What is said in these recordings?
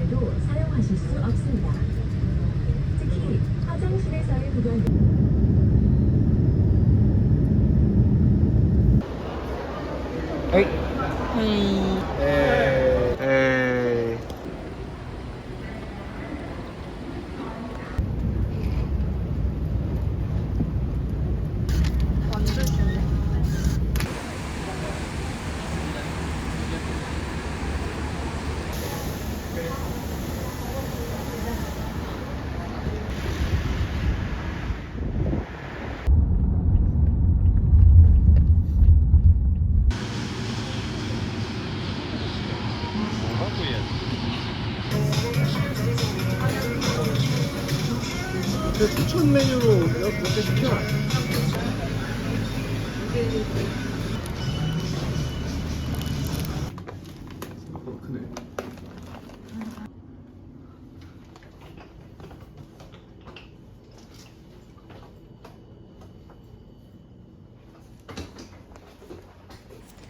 전자담배도 사용하실 수 없습니다. 특히 화장실에서의 에이. 에이. 에이. 메뉴로 그렇게 시켜. 크네.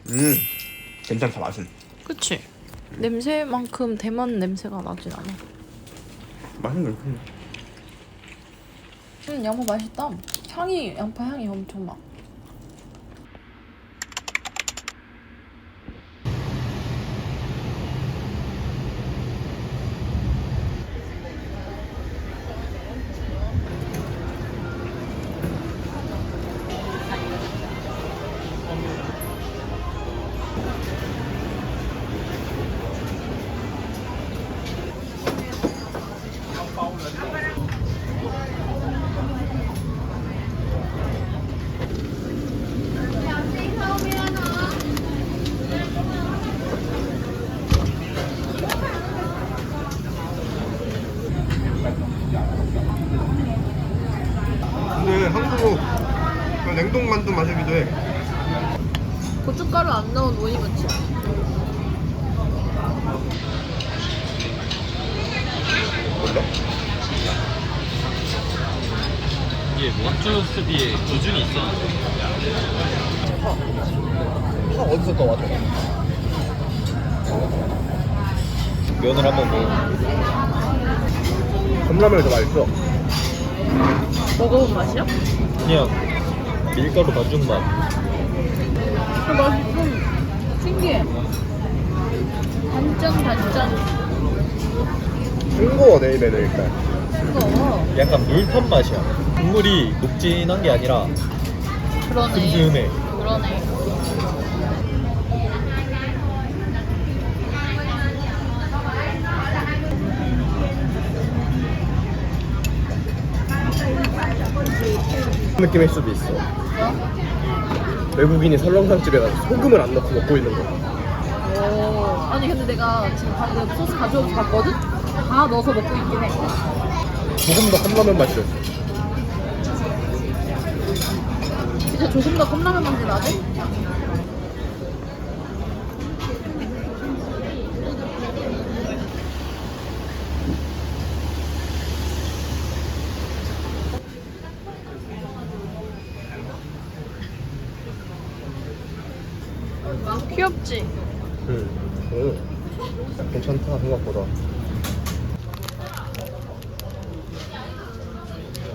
음, 괜찮다 맛은. 그치? 냄새만큼 대만 냄새가 나진 않아. 맛은 그렇군요. 음, 양파 맛있다. 향이, 양파 향이 엄청 나. 근데 한국 그 냉동 만두 마시기도 해. 고춧가루 안 넣은 오이무침. 몰라? 이게 원주 수비에 조준이 있었는데 파 어디서 떠왔어? 면을 한번 먹어 컵라면이 더 맛있어. 먹어본 맛이야? 그냥 밀가루 반죽 맛그 맛이 좀 신기해. 단짠, 단짠. 싱거워 내입에는 일단. 이거. 약간 물탄 맛이야 국물이 녹진한 게 아니라 그러네. 슴슴해 그러네. 느낌일 수도 있어. 외국인이 설렁탕 집에 가서 소금을 안 넣고 먹고 있는 거. 오. 아니 근데 내가 지금 방금 소스 가져오고 봤거든? 다 넣어서 먹고 있긴 해. 조금 더 컵라면 맛이었어. 이제 조금 더 컵라면 맛이 나지? 귀엽지? 응. 응. 괜찮다 생각보다.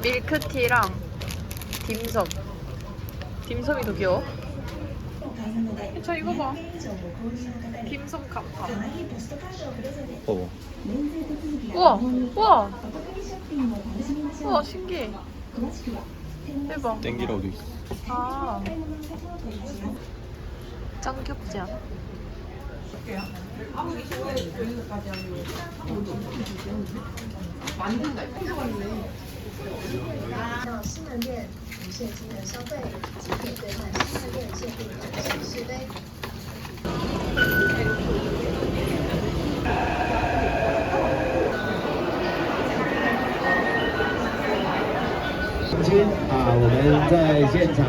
밀크티랑 딤섬. 딤섬이 더 귀여워. 저 이거 봐. 딤섬 간판. 봐봐 우와, 우와. 우와, 신기해. 대박. 땡기라고 돼 있어 아. 짱 귀엽지 않아? 아, 到西门店无现金的消费，即可兑换西门店限定的小饰杯。今啊，我们在现场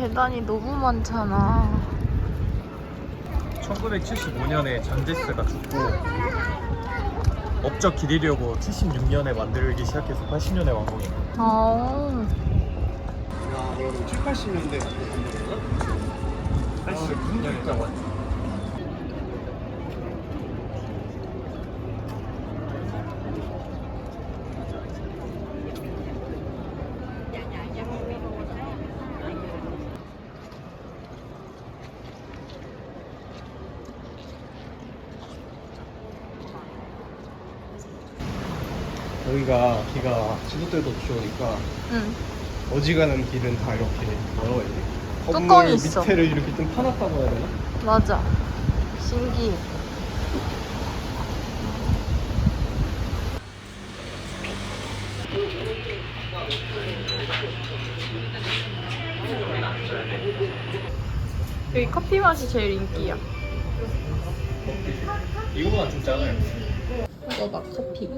계단이 너무 많잖아. 1975년에 잔제스가 죽고 업적 기리려고 76년에 만들기 시작해서 80년에 완공이에요. 아. 7, 80년대 80년대 여기가 비가 때도 비오니까 응. 어지간한 길은 다 이렇게 뭐라고 해야 되지? 뚜껑이 건물 있어. 밑에를 이렇게 좀 파놨다고 해야 되나? 맞아. 신기해. 여기 커피 맛이 제일 인기야. 이거보다 좀 작아요. 이거 봐, 커피.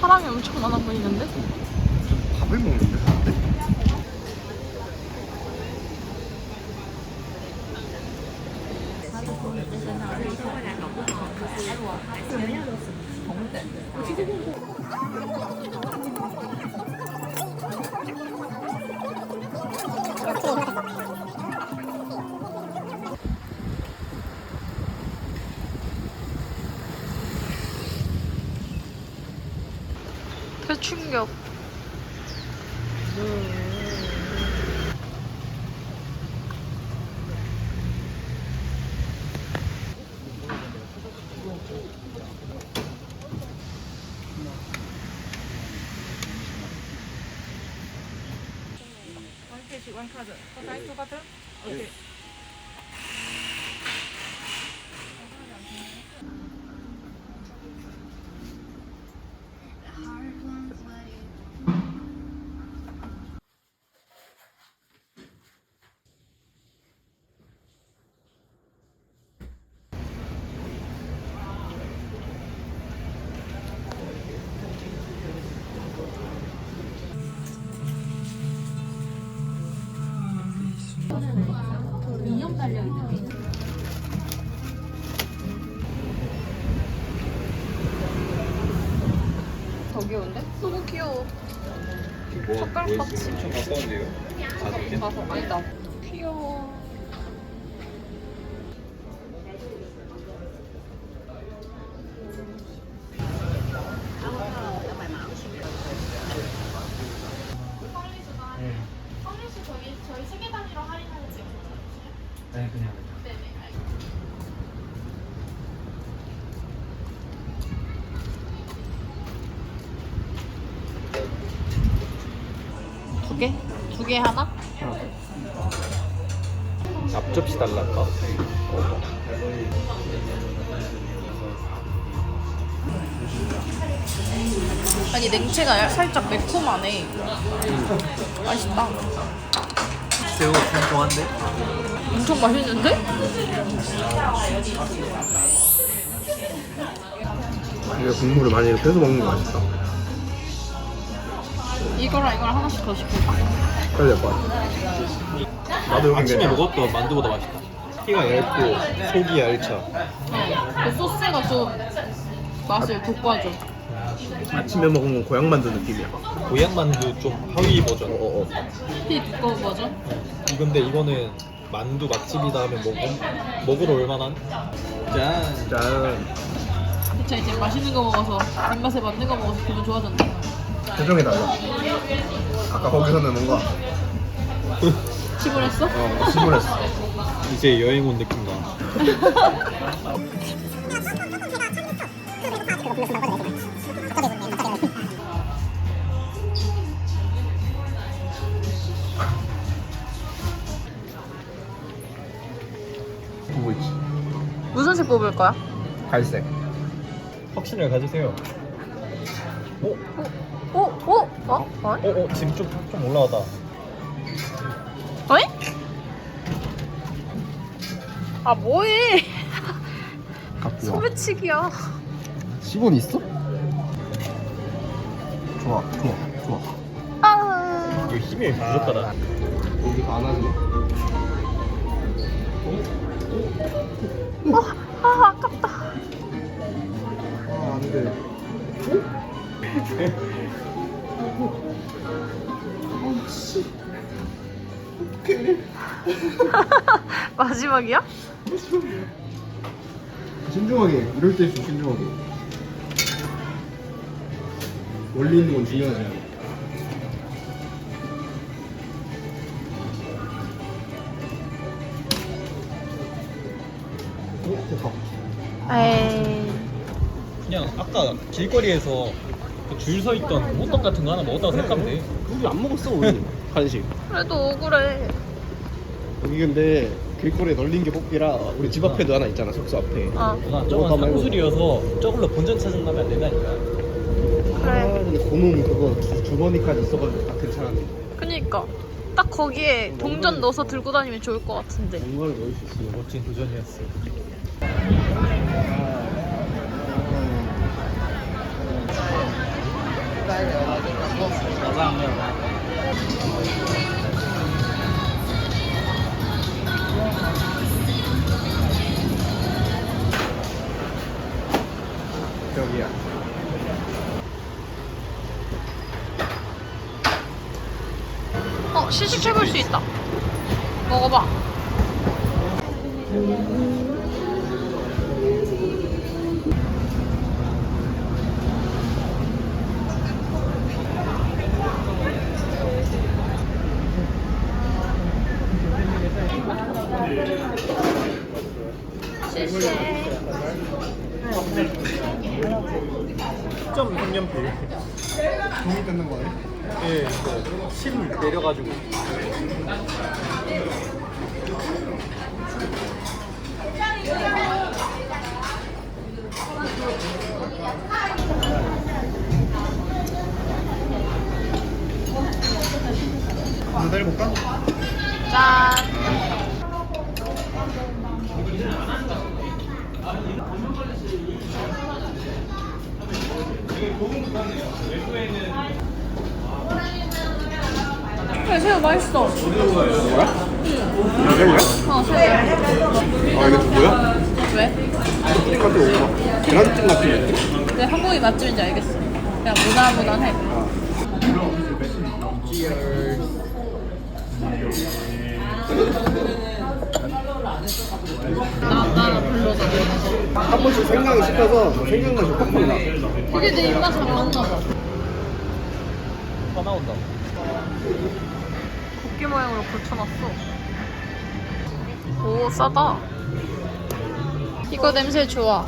사람이 엄청 많아 보이는데? 밥을 먹는데 사람들? 대충격. 더 젓가락 같이. 좀 가까운데요? 아, 가서 아니다. 개 하나? 앞접시 달랄까? 아니 냉채가 살짝 매콤하네. 맛있다. 새우 통통한데? 엄청 맛있는데? 이게 국물을 많이 해서 먹는 거 맛있다 이거랑 이거랑 하나씩 더 시킬까? 될것 같아 나도 여기 아침에 괜찮아 먹었던 만두보다 맛있다. 피가 얇고 속이 얇죠. 어. 그 소스가 좀 맛을 돋궈줘. 아침에 먹은 건 고향만두 느낌이야 고향 만두 좀 하위 버전. 어어 피 두꺼운 버전? 이 근데 이거는 만두 맛집이다 하면 먹음 먹으러 올만한. 짠. 짠 그쵸 이제 맛있는 거 먹어서 입맛에 맞는 거 먹어서 기분 좋아졌네. 표정이 달라 아까 거기서는 뭔가 치골했어? 어 심울했어 이제 여행 온 느낌 나. 보고 있지 무슨 색 뽑을 거야? 갈색 확신을 가지세요. 오, 오, 오, 어? 어? 어, 어, 지금 좀, 좀 올라가다. 어이? 아 뭐해? 갖고 와 소매치기야. 10원 있어? 좋아 좋아 좋아 찜이 부족하다. 여기서 안 하지 아 아깝다. 아 안 돼 마지막이야? 신중하게 이럴 때일수록 신중하게 원리 있는 건 중요하지 어? 됐다 에이. 그냥 아까 길거리에서 그 줄 서 있던 호떡 같은 거 하나 먹었다고 생각하면 돼. 우리 안 먹었어 우리 간식 그래도 억울해. 여기 근데 길거리에 널린 게 뽑기라 우리 집 앞에도 하나 있잖아 숙소 앞에 어 누나 다 저건 말고. 상술이어서 저걸로 본전 찾으려면 안 된다니까. 아 그래. 근데 고놈 그거 주, 주머니까지 있어가지고 딱 괜찮은데 그니까 딱 거기에 동전 넣어서 들고 다니면 좋을 것 같은데. 뭔가를 넣을 수 있으면 멋진 도전이었어. 시식해볼 수 있다. 먹어봐. 점 색연필. 종이 뜯는 거 아니야? 예, 이거 심 내려가지고. 하나 내려볼까? 짠. 그래 새우 맛있어. 뭐야? 아 새우야? 어 새우. 아 이게 누구야? 왜? 카드 오빠 계란찜 같은 내 한국이 맛집인지 알겠어. 그냥 무난무난해. 나, 나 별로다. 한 번씩 생강을 씹혀서 생강맛이 팍팍 나 이게 내 입맛에 안 맞나 봐. 화 나온다. 국기 모양으로 고쳐놨어. 오, 싸다. 이거 냄새 좋아.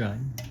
짠, 짠.